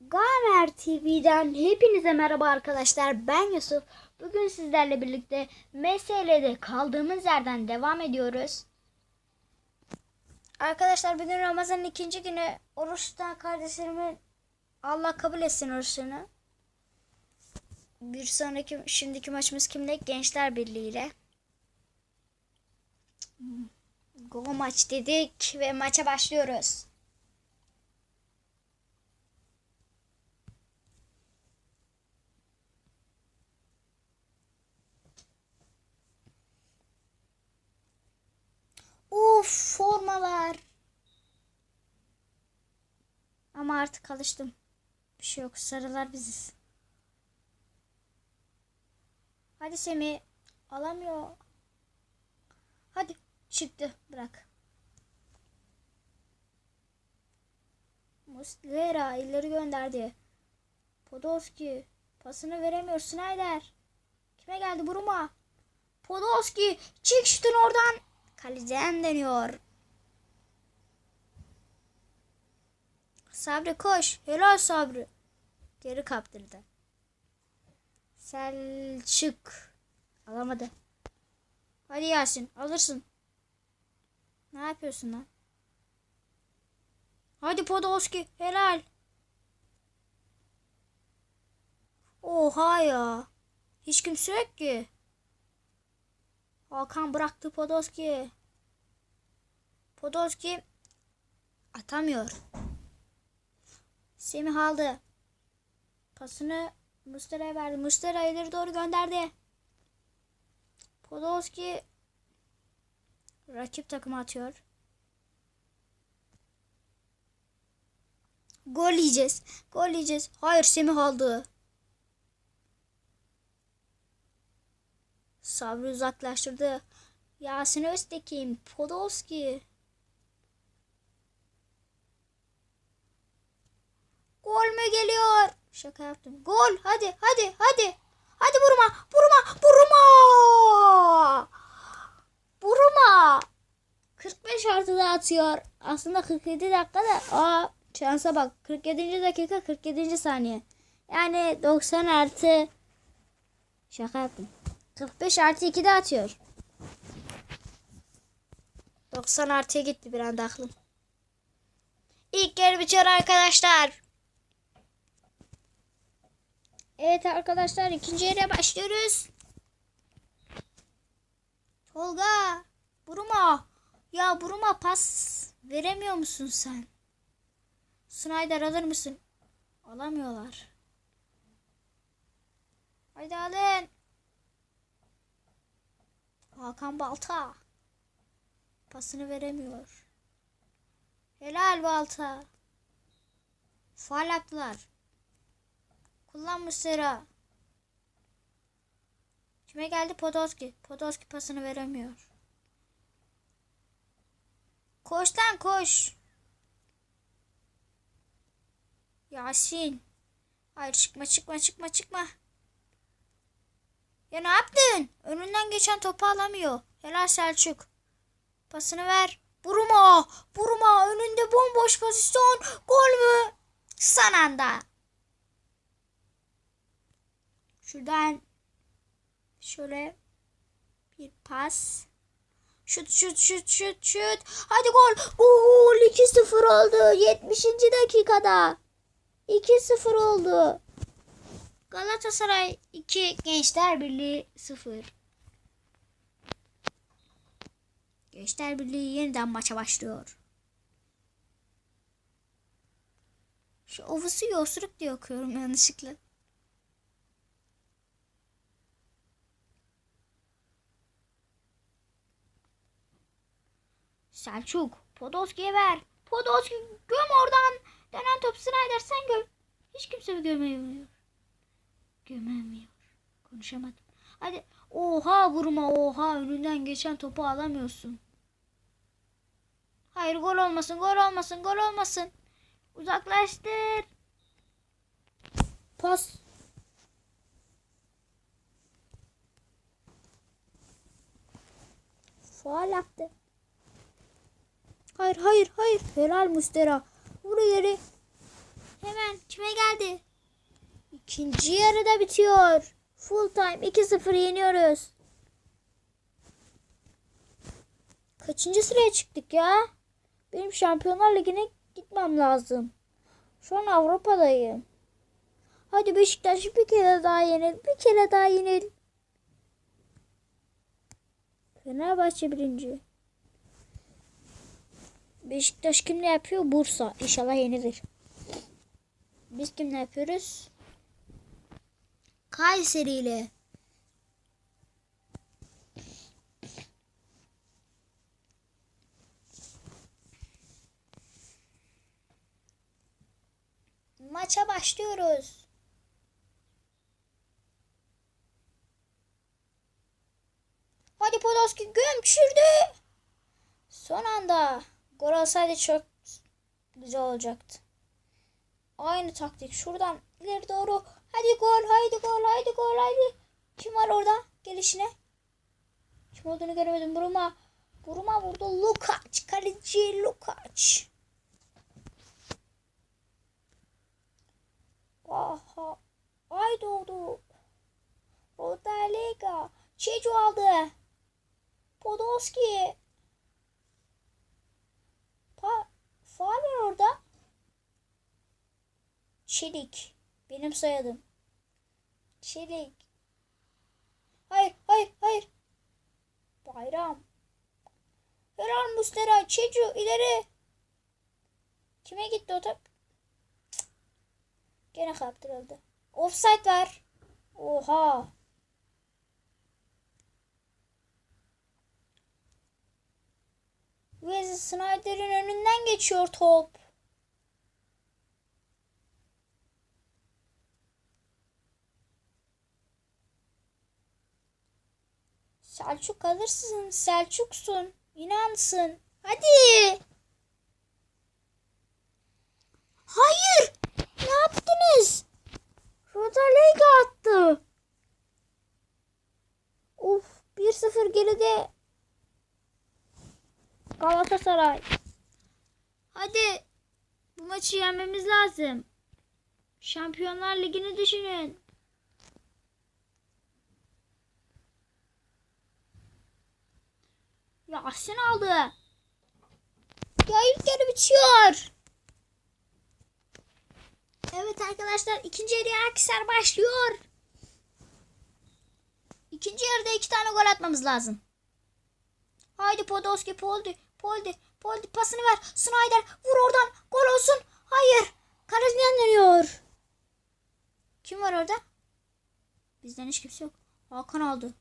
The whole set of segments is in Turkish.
Gamer TV'den hepinize merhaba arkadaşlar. Ben Yusuf. Bugün sizlerle birlikte MSL'de kaldığımız yerden devam ediyoruz. Arkadaşlar bugün Ramazan'ın ikinci günü oruçta kardeşlerimin Allah kabul etsin oruçlarını. Bir sonraki şimdiki maçımız kimle? Gençler Birliği ile. Go maç dedik ve maça başlıyoruz. Uf formalar. Ama artık alıştım. Bir şey yok. Sarılar biziz. Hadi Semih. Alamıyor. Hadi. Çıktı. Bırak. Muslera ileri gönderdi. Podolski. Pasını veremiyor. Snyder. Kime geldi? Buruma. Podolski. Çık şutun oradan. Kaleciden deniyor. Sabri koş. Helal Sabri. Geri kaptırdı. Selçuk. Alamadı. Hadi Yasin alırsın. Ne yapıyorsun lan? Hadi Podolski helal. Oha ya. Hiç kimse yok ki. Hakan bıraktı Podolski. Podolski atamıyor. Semih aldı. Pasını Mustera'ya verdi. Mustera ileri doğru gönderdi. Podolski rakip takıma atıyor. Gol yiyeceğiz. Gol yiyeceğiz. Hayır Semih aldı. Sabri uzaklaştırdı. Yasin Öztekin, Podolski. Gol mü geliyor? Şaka yaptım. Gol. Hadi, hadi, hadi. Hadi vurma, vurma, vurma. Vurma. 45 artıda atıyor. Aslında 47 dakikada. Aa, şansa bak. 47. dakika 47. saniye. Yani 90 artı. Şaka yaptım. 45 artı 2 de atıyor. 90 artıya gitti bir anda aklım. İlk yarı bitiyor arkadaşlar. Evet arkadaşlar ikinci yere başlıyoruz. Tolga. Buruma. Ya Buruma pas veremiyor musun sen? Snyder alır mısın? Alamıyorlar. Haydi alın. Hakan Balta. Pasını veremiyor. Helal Balta. Faal yaptılar. Kullanmış sıra. Kime geldi? Podolski. Podolski pasını veremiyor. Koş lan koş. Yasin. Hayır çıkma çıkma çıkma çıkma. Ya ne yaptın? Önünden geçen topu alamıyor. Helal Selçuk. Pasını ver. Vurma. Vurma. Önünde bomboş pozisyon. Gol mü? Son anda. Şuradan şöyle bir pas. Şut şut şut şut şut. Hadi gol. Gol 2-0 oldu. 70. dakikada. 2-0 oldu. Galatasaray 2, Gençler Birliği 0. Gençler Birliği yeniden maça başlıyor. Şu ovusu yosuruk diye okuyorum yanlışlıkla. Selçuk, Podolski'ye ver. Podolski göm oradan. Dönen top Snyder sen göm. Hiç kimse gömemiyor. Gömemiyor. Konuşamadım. Hadi. Oha vurma oha. Önünden geçen topu alamıyorsun. Hayır gol olmasın gol olmasın gol olmasın. Uzaklaştır. Pas. Faal yaptı. Hayır hayır hayır. Helal Mustera. Vur ileri. Hemen kime geldi? İkinci yarıda bitiyor. Full time 2-0 yeniyoruz. Kaçıncı sıraya çıktık ya? Benim Şampiyonlar Ligi'ne gitmem lazım. Şu an Avrupa'dayım. Hadi Beşiktaş bir kere daha yenil. Bir kere daha yenil. Fenerbahçe birinci. Beşiktaş kimle yapıyor? Bursa. İnşallah yenilir. Biz kimle yapıyoruz? Kayseri ile. Maça başlıyoruz. Hadi Podolski gömçürdü. Son anda gol olsaydı çok güzel olacaktı. Aynı taktik. Şuradan ileri doğru. Hadi gol, haydi gol, haydi gol, haydi. Kim var orada gelişine? Kim olduğunu göremedim. Buruma. Buruma vurdu. Lukaç. Kaleci Lukaç. Aha. Ay doğdu. Rodalega. Çecu aldı. Podolski. Pa Faal var orada. Çelik. Benim soyadım. Çelik. Hayır, hayır, hayır. Bayram. Helal Mustera. Çecu ileri. Kime gitti o top? Cık. Gene kaptırıldı. Offside var. Oha. Wesley Snyder'in önünden geçiyor top. Selçuk alırsın. Selçuksun. İnansın. Hadi. Hayır. Ne yaptınız? Rodalega attı. Of. 1-0 geride. Galatasaray. Hadi. Bu maçı yenmemiz lazım. Şampiyonlar Ligi'ni düşünün. Yasin aldı. Ya ilk bitiyor. Evet arkadaşlar ikinci yarıya Akisar başlıyor. İkinci yarıda iki tane gol atmamız lazım. Haydi Podolski, Poldi, Poldi, Poldi pasını ver. Snyder vur oradan. Gol olsun. Hayır. Kaleciden dönüyor. Kim var orada? Bizden hiç kimse yok. Hakan aldı.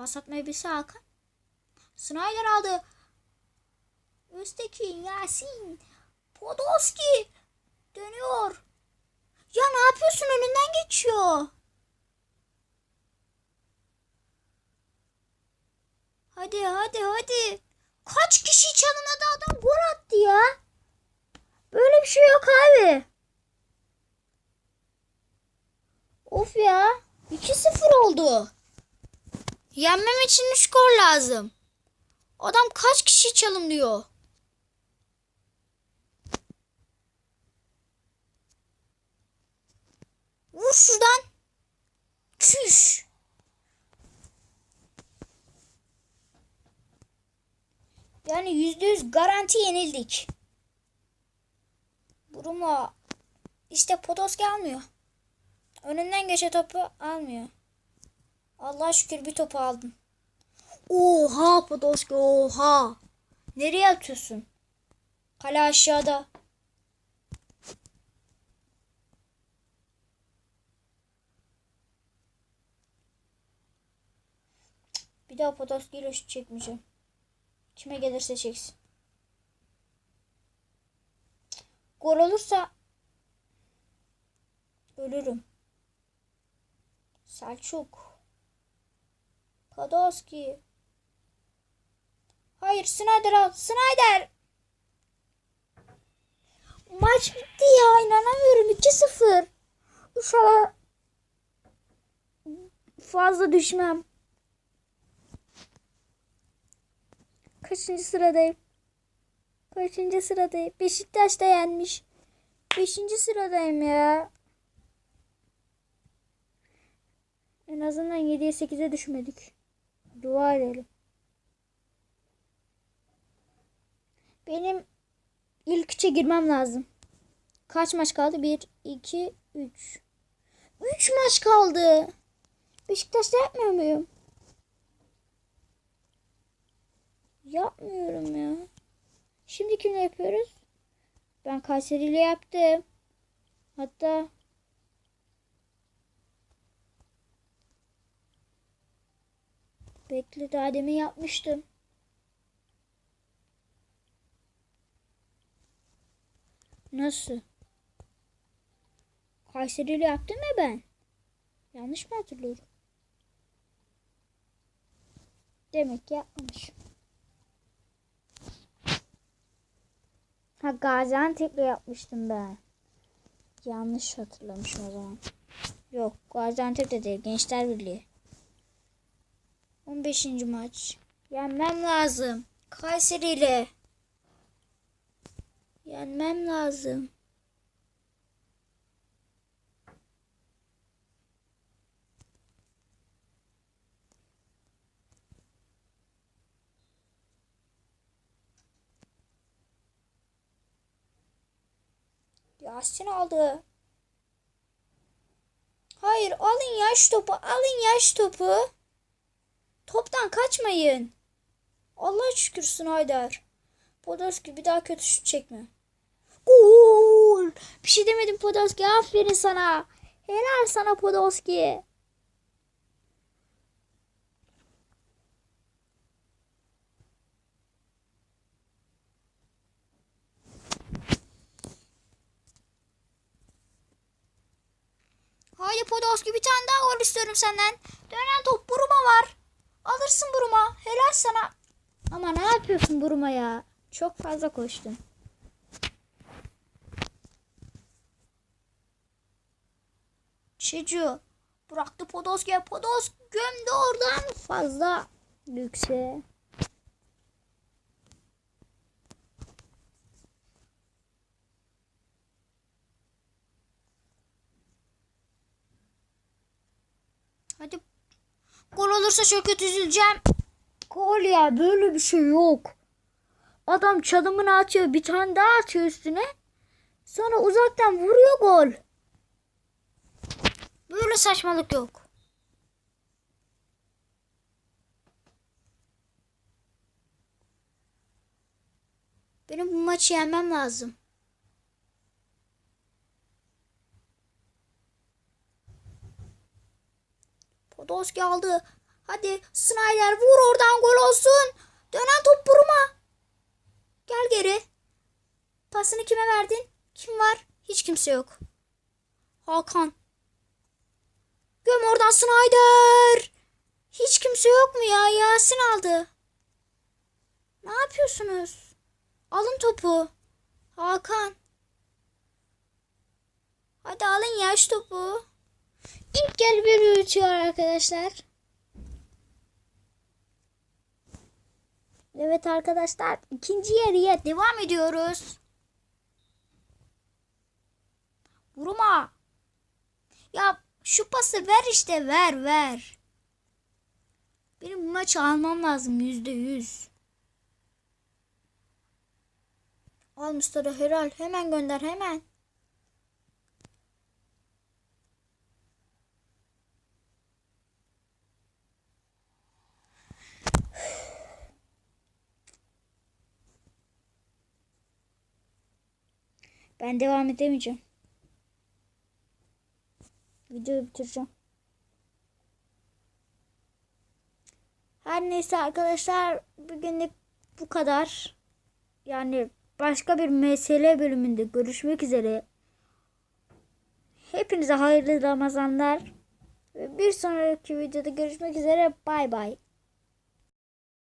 Pas atmayı bilse Hakan. Snyder aldı. Öztekin, Yasin, Podolski dönüyor. Ya ne yapıyorsun önünden geçiyor. Hadi hadi hadi. Kaç kişi çalınadı adam gol attı ya. Böyle bir şey yok abi. Of ya. 2-0 oldu. Yenmem için 3 gol lazım. Adam kaç kişi çalımlıyor? Vur şuradan. Çüş. Yani yüzde yüz garanti yenildik. Buruma işte Podolski almıyor. Önünden geçe topu almıyor. Allah şükür bir topu aldım. Oha Podolski oha. Nereye atıyorsun? Kale aşağıda. Bir daha Podolski ile şut çekmeyeceğim. Kime gelirse çeksin. Gol olursa ölürüm. Selçuk. Podolski. Hayır Snyder al. Snyder. Maç bitti ya. inanamıyorum. 2-0. İnşallah fazla düşmem. Kaçıncı sıradayım? Kaçıncı sıradayım? Beşiktaş da yenmiş. Beşinci sıradayım ya. En azından 7'ye 8'e düşmedik. Dua edelim. Benim ilk üçe girmem lazım. Kaç maç kaldı? 1, 2, 3. 3 maç kaldı. Beşiktaş'ta yapmıyor muyum? Yapmıyorum ya. Şimdi kimle yapıyoruz? Ben Kayseri ile yaptım. Hatta Bekle daha yapmıştım. Nasıl? Kayseri ile yaptım ya ben. Yanlış mı hatırlıyorum? Demek ki yapmamışım. Ha Gaziantep'le yapmıştım ben. Yanlış hatırlamışım o zaman. Yok Gaziantep'te değil Gençler Birliği. 15. maç. Yenmem lazım. Kayseri ile. Yenmem lazım. Yasin aldı. Hayır alın yaş topu. Alın yaş topu. Toptan kaçmayın. Allah şükürsün Haydar. Podolski bir daha kötü şut çekme. Gol. Bir şey demedim Podolski. Aferin sana. Helal sana Podolski. Haydi Podolski bir tane daha gol istiyorum senden. Dönen top Buruma var. Alırsın Buruma. Helal sana. Ama ne yapıyorsun Buruma ya? Çok fazla koştun. Çecu bıraktı Podolski'ye. Podolski gömdü oradan fazla yükseğe. Hadi gol olursa çok kötü üzüleceğim. Gol ya böyle bir şey yok. Adam çalımını atıyor bir tane daha atıyor üstüne. Sonra uzaktan vuruyor gol. Böyle saçmalık yok. Benim bu maçı yenmem lazım. Podolski aldı. Hadi Snyder vur oradan gol olsun. Dönen top Buruma. Gel geri. Pasını kime verdin? Kim var? Hiç kimse yok. Hakan. Göm oradan Snyder. Hiç kimse yok mu ya? Yasin aldı. Ne yapıyorsunuz? Alın topu. Hakan. Hadi alın yaş topu. İlk yarı bir bitiyor arkadaşlar. Evet arkadaşlar ikinci yarıya devam ediyoruz. Vurma. Ya şu pası ver işte ver ver. Benim bu maçı almam lazım yüzde yüz. Al Mustafa Helal hemen gönder hemen. Ben devam edemeyeceğim. Videoyu bitireceğim. Her neyse arkadaşlar bugünlük bu kadar. Yani başka bir mesele bölümünde görüşmek üzere. Hepinize hayırlı Ramazanlar. Bir sonraki videoda görüşmek üzere. Bay bay.